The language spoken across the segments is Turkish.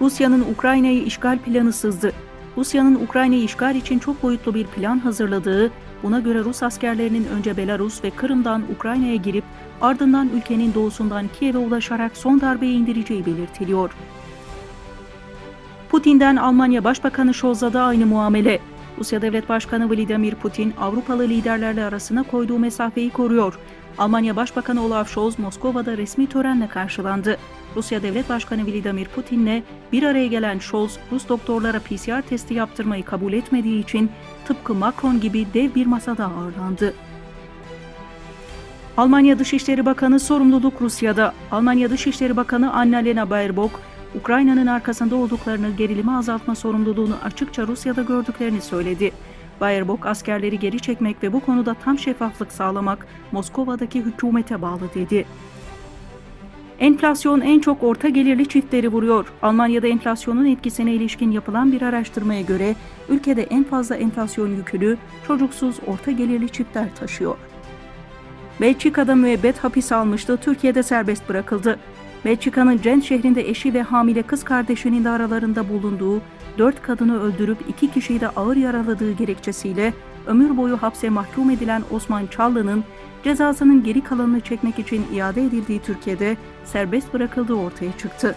Rusya'nın Ukrayna'yı işgal planı sızdı. Rusya'nın Ukrayna'yı işgal için çok boyutlu bir plan hazırladığı, buna göre Rus askerlerinin önce Belarus ve Kırım'dan Ukrayna'ya girip ardından ülkenin doğusundan Kiev'e ulaşarak son darbeyi indireceği belirtiliyor. Putin'den Almanya Başbakanı Scholz'a da aynı muamele. Rusya Devlet Başkanı Vladimir Putin, Avrupalı liderlerle arasına koyduğu mesafeyi koruyor. Almanya Başbakanı Olaf Scholz, Moskova'da resmi törenle karşılandı. Rusya Devlet Başkanı Vladimir Putin'le bir araya gelen Scholz, Rus doktorlara PCR testi yaptırmayı kabul etmediği için tıpkı Macron gibi dev bir masada ağırlandı. Almanya Dışişleri Bakanı sorumluluk Rusya'da. Almanya Dışişleri Bakanı Annalena Baerbock, Ukrayna'nın arkasında olduklarını gerilimi azaltma sorumluluğunu açıkça Rusya'da gördüklerini söyledi. Baerbock askerleri geri çekmek ve bu konuda tam şeffaflık sağlamak Moskova'daki hükümete bağlı dedi. Enflasyon en çok orta gelirli çiftleri vuruyor. Almanya'da enflasyonun etkisine ilişkin yapılan bir araştırmaya göre ülkede en fazla enflasyon yükünü çocuksuz orta gelirli çiftler taşıyor. Belçika'da müebbet hapis almıştı, Türkiye'de serbest bırakıldı. Belçika'nın Cent şehrinde eşi ve hamile kız kardeşinin de aralarında bulunduğu, dört kadını öldürüp iki kişiyi de ağır yaraladığı gerekçesiyle ömür boyu hapse mahkum edilen Osman Çallı'nın cezasının geri kalanını çekmek için iade edildiği Türkiye'de serbest bırakıldığı ortaya çıktı.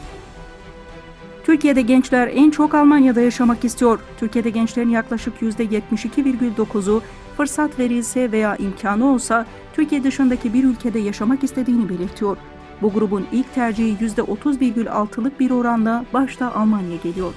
Türkiye'de gençler en çok Almanya'da yaşamak istiyor. Türkiye'de gençlerin yaklaşık %72,9'u fırsat verilse veya imkanı olsa Türkiye dışındaki bir ülkede yaşamak istediğini belirtiyor. Bu grubun ilk tercihi %30,6'lık bir oranla başta Almanya geliyor.